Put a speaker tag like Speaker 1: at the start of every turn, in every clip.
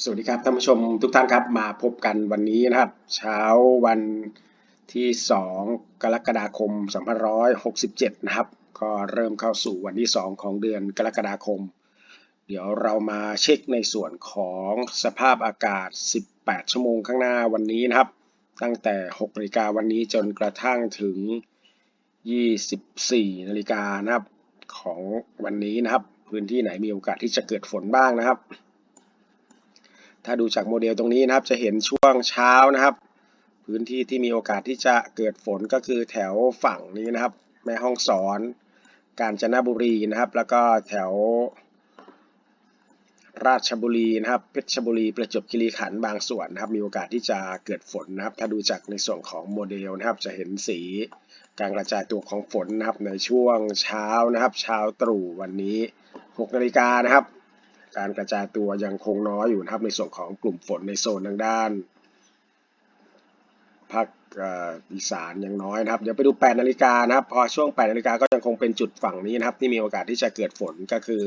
Speaker 1: สวัสดีครับท่านผู้ชมทุกท่านครับมาพบกันวันนี้นะครับ เช้าวันที่ 2 กรกฎาคม 2567 นะครับ ก็เริ่มเข้าสู่วันที่ 2 ของเดือนกรกฎาคม เดี๋ยวเรามาเช็คในส่วนของสภาพอากาศ 18 ชั่วโมงข้างหน้าวันนี้นะครับ ตั้งแต่6นาฬิกาวันนี้จนกระทั่งถึง 24 นาฬิกานะครับของวันนี้นะครับ พื้นที่ไหนมีโอกาสที่จะเกิดฝนบ้างนะครับ ถ้าดูจากโมเดลตรงนี้นะครับ จะเห็นช่วงเช้านะครับ พื้นที่ที่มีโอกาสที่จะเกิดฝนก็คือแถวฝั่งนี้นะครับ แม่ฮ่องสอน กาญจนบุรีนะครับ แล้วก็แถว ราชบุรีนะครับเพชรบุรี ประจวบคีรีขันธ์บางส่วนนะครับ มีโอกาสที่จะเกิดฝนนะครับ ถ้าดูจากในส่วนของโมเดลนะครับ จะเห็นสีการกระจายตัวของฝนนะครับในช่วงเช้านะครับ เช้าตรู่วันนี้6นาฬิกานะครับ การกระจายตัวยังคงน้อยอยู่นะครับในส่วนของกลุ่มฝนในโซนทางด้านภาคอีสานยังน้อยนะครับเดี๋ยวไปดู 8 นาฬิกานะครับ พอช่วง 8 นาฬิกาก็ยังคงเป็นจุดฝั่งนี้นะครับ ที่มีโอกาสที่จะเกิดฝนก็คือ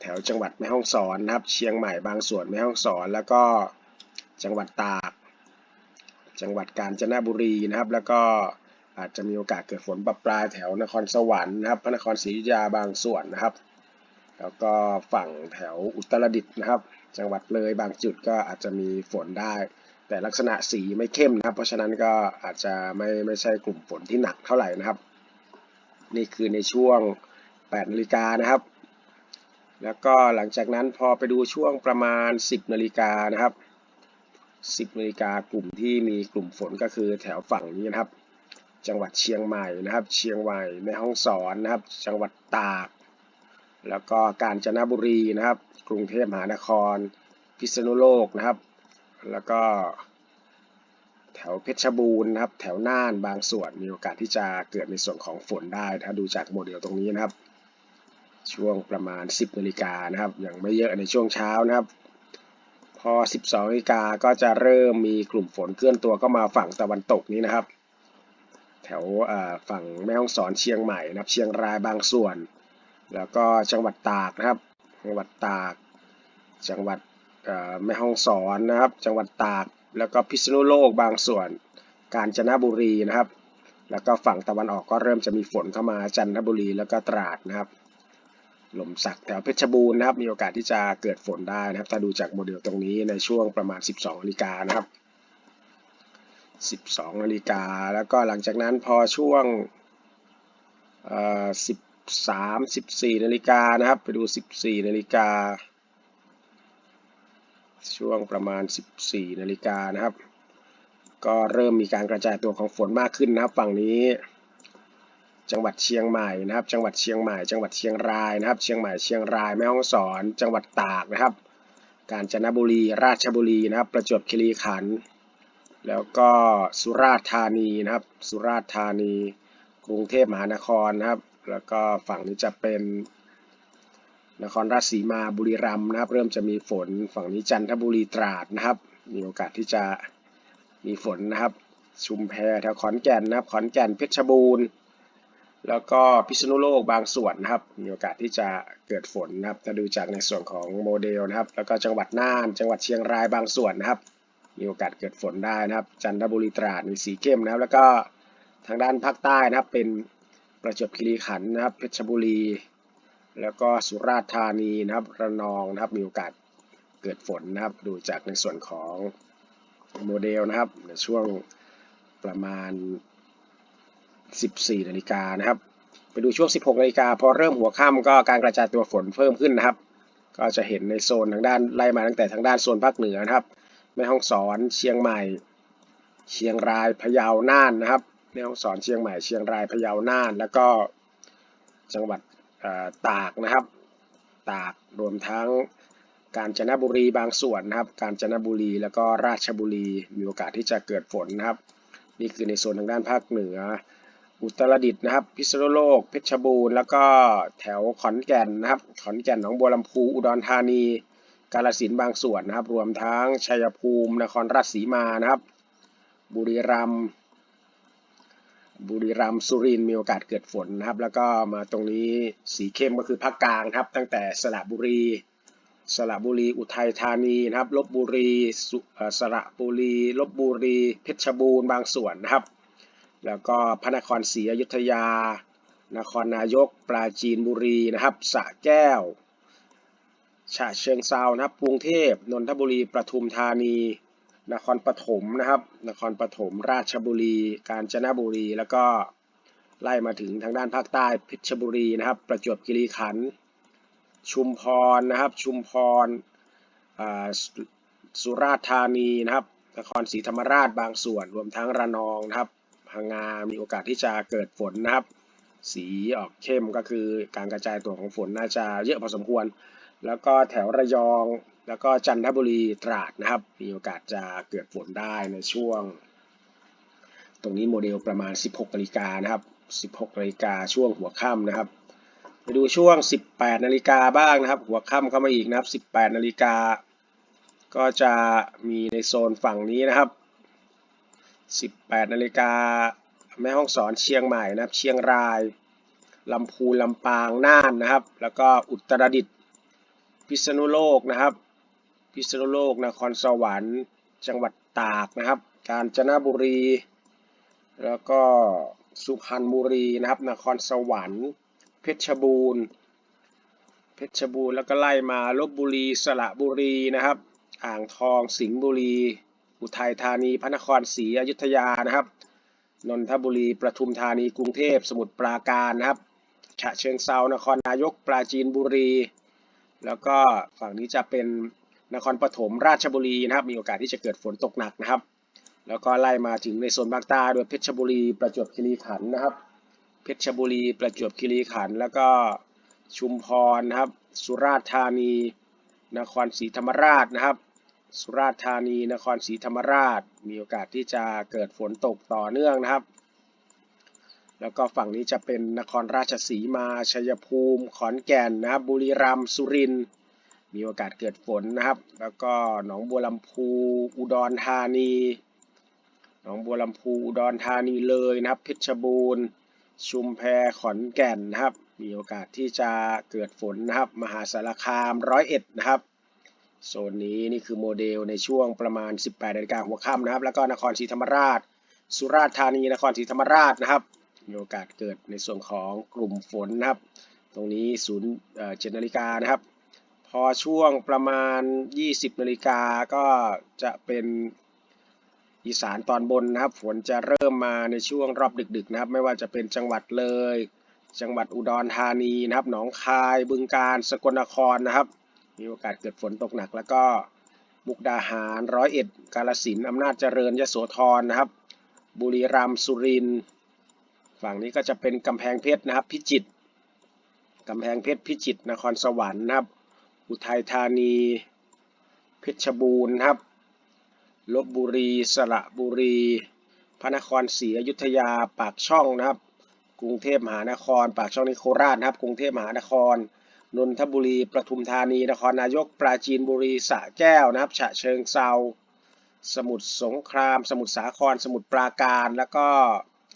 Speaker 1: แถวจังหวัดแม่ฮ่องสอนนะครับ เชียงใหม่บางส่วนแม่ฮ่องสอน แล้วก็จังหวัดตาก จังหวัดกาญจนบุรีนะครับ แล้วก็อาจจะมีโอกาสเกิดฝนปรับปลายแถวนครสวรรค์นะครับ พระนครศรีอยุธยาบางส่วนนะครับ แล้วก็ฝั่งแถวอุตรดิตถ์นะครับ จังหวัดเลยบางจุดก็อาจจะมีฝนได้ แต่ลักษณะสีไม่เข้มนะครับ เพราะฉะนั้นก็อาจจะไม่ไม่ใช่กลุ่มฝนที่หนักเท่าไหร่นะครับ นี่คือในช่วง8นาฬิกานะครับ แล้วก็หลังจากนั้นพอไปดูช่วงประมาณ 10นาฬิกานะครับ 10นาฬิกากลุ่มที่มีกลุ่มฝนก็คือแถวฝั่งนี้นะครับ จังหวัดเชียงใหม่นะครับ เชียงใหม่แม่ฮ่องสอนนะครับ จังหวัดตาก แล้วก็กาญจนบุรีนะครับ กรุงเทพมหานคร พิษณุโลกนะครับ แล้วก็แถวเพชรบูรณ์นะครับ แถวน่านบางส่วนมีโอกาสที่จะเกิดในส่วนของฝนได้ถ้าดูจากโมเดลตรงนี้นะครับ ช่วงประมาณ 10นาฬิกานะครับยังไม่เยอะในช่วงเช้านะครับ พอ 12นาฬิกาก็จะเริ่มมีกลุ่มฝนเคลื่อนตัวก็มาฝั่งตะวันตกนี้นะครับ แถวฝั่งแม่ฮ่องสอนเชียงใหม่นะครับ เชียงรายบางส่วน แล้วก็จังหวัดตากนะครับ จังหวัดตาก จังหวัดแม่ฮ่องสอนนะครับ จังหวัดตาก แล้วก็พิษณุโลกบางส่วน กาญจนบุรีนะครับ แล้วก็ฝั่งตะวันออกก็เริ่มจะมีฝนเข้ามาจันทบุรีแล้วก็ตราดนะครับ หล่มสักแถวเพชรบูรณ์นะครับ มีโอกาสที่จะเกิดฝนได้นะครับ ถ้าดูจากโมเดลตรงนี้ในช่วงประมาณ 12นาฬิกานะครับ 12นาฬิกาแล้วก็หลังจากนั้นพอช่วงเอ่อ 13 14นาฬิกานะครับ ไปดู 14นาฬิกา ช่วงประมาณ 14นาฬิกานะครับ ก็เริ่มมีการกระจายตัวของฝนมากขึ้นนะครับ ฝั่งนี้ จังหวัดเชียงใหม่นะครับ จังหวัดเชียงใหม่ จังหวัดเชียงรายนะครับ เชียงใหม่ เชียงราย แม่ฮ่องสอน จังหวัดตากนะครับ กาญจนบุรี ราชบุรีนะครับ ประจวบคีรีขันธ์ แล้วก็สุราษฎร์ธานีนะครับ สุราษฎร์ธานี กรุงเทพมหานครนะครับ แล้วก็ฝั่งนี้จะเป็นนครราชสีมาบุรีรัมย์นะครับ เริ่มจะมีฝนฝั่งนี้จันทบุรีตราดนะครับ มีโอกาสที่จะมีฝนนะครับ ชุมแพแถวขอนแก่นนะครับขอนแก่นเพชรบูรณ์ แล้วก็พิษณุโลกบางส่วนนะครับ มีโอกาสที่จะเกิดฝนนะครับถ้าดูจากในส่วนของโมเดลนะครับ แล้วก็จังหวัดน่าน จังหวัดเชียงรายบางส่วนนะครับ มีโอกาสเกิดฝนได้นะครับ จันทบุรีตราดมีสีเข้มนะครับ แล้วก็ทางด้านภาคใต้นะครับเป็น ประจวบคีรีขันธ์นะครับเพชรบุรี แล้วก็สุราษฎร์ธานีนะครับระนองนะครับมีโอกาสเกิดฝนนะครับ ดูจากในส่วนของโมเดลนะครับในช่วงประมาณ 14นาฬิกานะครับ ไปดูช่วง 16นาฬิกาพอเริ่มหัวค่ำก็การกระจายตัวฝนเพิ่มขึ้นนะครับ ก็จะเห็นในโซนทางด้านไล่มาตั้งแต่ทางด้านโซนภาคเหนือนะครับแม่ฮ่องสอนเชียงใหม่ เชียงรายพะเยาน่านนะครับ แม่ฮ่องสอนเชียงใหม่เชียงรายพะเยาน่าน แล้วก็จังหวัดตากนะครับ ตากรวมทั้งกาญจนบุรีบางส่วนนะครับ กาญจนบุรีแล้วก็ราชบุรีมีโอกาสที่จะเกิดฝนนะครับ นี่คือในโซนทางด้านภาคเหนือ อุตรดิตถ์นะครับ พิษณุโลก เพชรบูรณ์ แล้วก็แถวขอนแก่นนะครับ ขอนแก่นหนองบัวลำพู อุดรธานี กาฬสินธุ์บางส่วนนะครับ รวมทั้งชัยภูมิ นครราชสีมานะครับ บุรีรัมย์ บุรีรัมย์สุรินทร์มีโอกาสเกิดฝนนะครับ แล้วก็มาตรงนี้สีเข้มก็คือภาคกลางครับ ตั้งแต่สระบุรี สระบุรีอุทัยธานีนะครับลบบุรีสสระบุรีลบบุรีเพชรบูรณ์บางส่วนนะครับ แล้วก็พระนครศรีอยุธยา นครนายกปราจีนบุรีนะครับสระแก้วฉะเชิงเซานะครับกรุงเทพนนทบุรีประทุมธานี นครปฐมนะครับ นครปฐมราชบุรี กาญจนบุรี แล้วก็ไล่มาถึงทางด้านภาคใต้เพชรบุรีนะครับ ประจวบคีรีขันธ์ชุมพรนะครับ ชุมพรสสุราษฎร์ธานีนะครับ นครศรีธรรมราชบางส่วน รวมทั้งระนองนะครับพังงามีโอกาสที่จะเกิดฝนนะครับ สีออกเข้มก็คือการกระจายตัวของฝนน่าจะเยอะพอสมควร แล้วก็แถวระยอง แล้วก็จันทบุรีตราดนะครับ มีโอกาสจะเกิดฝนได้ในช่วง ตรงนี้โมเดลประมาณ 16นาฬิกานะครับ 16นาฬิกาช่วงหัวค่ำนะครับไปดูช่วง 18นาฬิกาบ้างนะครับ หัวค่ำเข้ามาอีกนะครับ 18นาฬิกาก็จะมีในโซนฝั่งนี้นะครับ 18นาฬิกาแม่ฮ่องสอนเชียงใหม่นะครับ เชียงรายลำพูนลำปางน่านนะครับ แล้วก็อุตรดิตถ์พิษณุโลกนะครับ พิษณุโลก นครสวรรค์ จังหวัดตากนะครับ กาญจนบุรี แล้วก็สุพรรณบุรีนะครับ นครสวรรค์ เพชรบูรณ์ เพชรบูรณ์แล้วก็ไล่มาลบบุรี สระบุรีนะครับ อ่างทอง สิงห์บุรี อุทัยธานี พระนครศรีอยุธยานะครับ นนทบุรี ประทุมธานี กรุงเทพ สมุทรปราการนะครับ ฉะเชิงเซา นครนายก ปราจีนบุรี แล้วก็ฝั่งนี้จะเป็น นครปฐมราชบุรีนะครับ มีโอกาสที่จะเกิดฝนตกหนักนะครับ แล้วก็ไล่มาถึงในโซนภาคใต้โดยเพชรบุรีประจวบคีรีขันธ์นะครับ เพชรบุรีประจวบคีรีขันธ์แล้วก็ชุมพรนะครับ สุราษฎร์ธานี นครศรีธรรมราชนะครับ สุราษฎร์ธานี นครศรีธรรมราช มีโอกาสที่จะเกิดฝนตกต่อเนื่องนะครับ แล้วก็ฝั่งนี้จะเป็นนครราชสีมาชัยภูมิ ขอนแก่นนะครับบุรีรัมย์สุรินทร์ มีโอกาสเกิดฝนนะครับ แล้วก็หนองบัวลำพูอุดรธานีหนองบัวลำพูอุดรธานีเลยนะครับ เพชรบูรณ์ ชุมแพขอนแก่นนะครับ มีโอกาสที่จะเกิดฝนนะครับ มหาสารคามร้อยเอ็ดนะครับโซนนี้นี่คือโมเดลในช่วงประมาณ 18นาฬิกาหัวค่ำนะครับ แล้วก็นครศรีธรรมราช สุราษฎร์ธานีนครศรีธรรมราชนะครับ มีโอกาสเกิดในส่วนของกลุ่มฝนนะครับ ตรงนี้ศูนย์เอ่อ7นาฬิกานะครับ พอช่วงประมาณ 20นาฬิกาก็จะเป็นอีสานตอนบนนะครับ ฝนจะเริ่มมาในช่วงรอบดึก ๆ นะครับ ไม่ว่าจะเป็นจังหวัดเลย จังหวัดอุดรธานีนะครับ หนองคาย บึงกาฬ สกลนครนะครับ มีโอกาสเกิดฝนตกหนัก แล้วก็มุกดาหาร ร้อยเอ็ด กาฬสินอำนาจเจริญ ยโสธรนะครับ บุรีรัมย์ สุรินทร์ ฝั่งนี้ก็จะเป็นกำแพงเพชรนะครับ พิจิตร กำแพงเพชร พิจิตร นครสวรรค์นะครับ อุทัยธานี เพชรบูรณ์ครับ ลบบุรี สระบุรี พระนครศรีอยุธยา ปากช่องนะครับ กรุงเทพมหานคร ปากช่องนิโคราชนะครับ กรุงเทพมหานคร นนทบุรีประทุมธานี นครนายก ปราจีนบุรี สระแก้วนะครับ ฉะเชิงเซา สมุทรสงคราม สมุทรสาคร สมุทรปราการ แล้วก็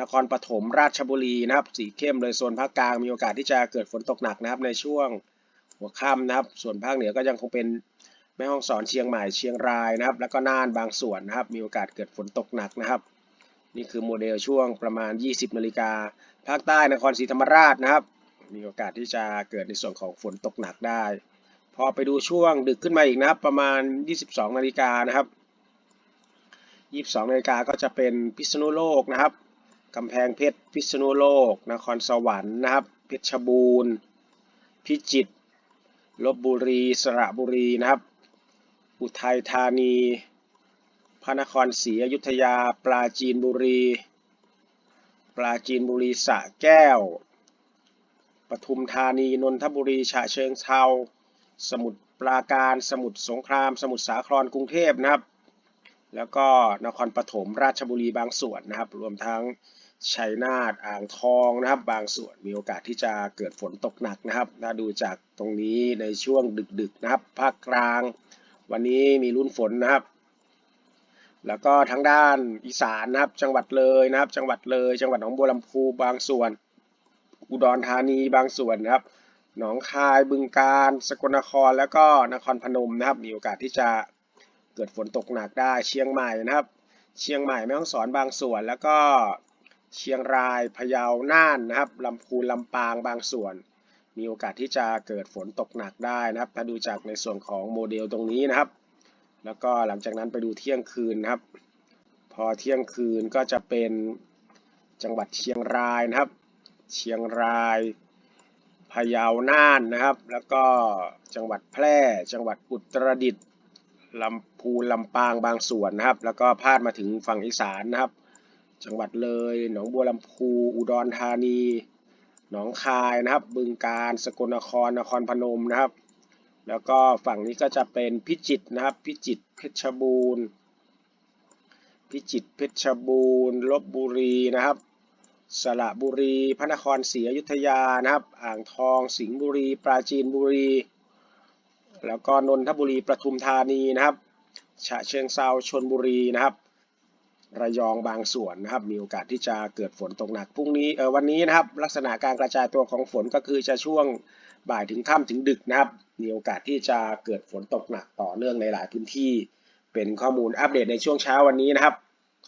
Speaker 1: นครปฐมราชบุรีนะครับ สีเข้มเลยโซนภาคกลางมีโอกาสที่จะเกิดฝนตกหนักนะครับในช่วง หัวค่ำนะครับ ส่วนภาคเหนือก็ยังคงเป็นแม่ฮ่องสอนเชียงใหม่เชียงรายนะครับ แล้วก็น่านบางส่วนนะครับ มีโอกาสเกิดฝนตกหนักนะครับ นี่คือโมเดลช่วงประมาณ 20นาฬิกาภาคใต้นครศรีธรรมราชนะครับ มีโอกาสที่จะเกิดในส่วนของฝนตกหนักได้ พอไปดูช่วงดึกขึ้นมาอีกนะครับ ประมาณ 22นาฬิกานะครับ 22นาฬิกาก็จะเป็นพิษณุโลกนะครับกำแพงเพชรพิษณุโลก นครสวรรค์นะครับ เพชรบูรณ์ พิจิตร ลบบุรี สระบุรีนะครับ อุทัยธานี พระนครศรีอยุธยา ปราจีนบุรี ปราจีนบุรีสระแก้ว ปทุมธานี นนทบุรี ฉะเชิงเทราสมุทรปราการ สมุทรสงคราม สมุทรสาคร กรุงเทพนะครับ แล้วก็นครปฐม ราชบุรีบางส่วนนะครับ รวมทั้ง ชัยนาทอ่างทองนะครับ บางส่วนมีโอกาสที่จะเกิดฝนตกหนักนะครับถ้าดูจากตรงนี้ในช่วงดึกๆนะครับ ภาคกลาง วันนี้มีลุ้นฝนนะครับ แล้วก็ทางด้านอีสานนะครับ จังหวัดเลยนะครับ จังหวัดเลย จังหวัดหนองบัวลำพูบางส่วน อุดรธานีบางส่วนนะครับหนองคายบึงกาฬสกลนครแล้วก็นครพนมนะครับ มีโอกาสที่จะเกิดฝนตกหนักได้เชียงใหม่นะครับ เชียงใหม่แม่ฮ่องสอนบางส่วนแล้วก็ เชียงรายพะเยาน่านนะครับลำพูนลำปางบางส่วน มีโอกาสที่จะเกิดฝนตกหนักได้นะครับ ถ้าดูจากในส่วนของโมเดลตรงนี้นะครับ แล้วก็หลังจากนั้นไปดูเที่ยงคืนนะครับ พอเที่ยงคืนก็จะเป็นจังหวัดเชียงรายนะครับ เชียงรายพะเยาน่านนะครับ แล้วก็จังหวัดแพร่ จังหวัดอุตรดิตถ์ลำพูนลำปางบางส่วนนะครับ แล้วก็พาดมาถึงฝั่งอีสานนะครับ จังหวัดเลย หนองบัวลำพู อุดรธานี หนองคายนะครับ บึงกาฬ สกลนคร นครพนมนะครับ แล้วก็ฝั่งนี้ก็จะเป็นพิจิตรนะครับ พิจิตร เพชรบูรณ์ พิจิตร เพชรบูรณ์ ลบบุรีนะครับ สระบุรี พระนครศรีอยุธยานะครับ อ่างทอง สิงห์บุรี ปราจีนบุรี แล้วก็นนทบุรี ปทุมธานีนะครับ ฉะเชิงเซาชนบุรีนะครับ ระยองบางส่วนนะครับ มีโอกาสที่จะเกิดฝนตกหนักพรุ่งนี้เออวันนี้นะครับ ลักษณะการกระจายตัวของฝนก็คือจะช่วงบ่ายถึงค่ำถึงดึกนะครับ มีโอกาสที่จะเกิดฝนตกหนักต่อเนื่องในหลายพื้นที่ เป็นข้อมูลอัปเดตในช่วงเช้าวันนี้นะครับ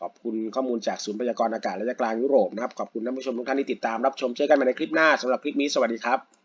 Speaker 1: ขอบคุณข้อมูลจากศูนย์พยากรณ์อากาศระยะกลางยุโรปนะครับขอบคุณท่านผู้ชมทุกท่านที่ติดตามรับชมเจอกันใหม่ในคลิปหน้าสำหรับคลิปนี้สวัสดีครับ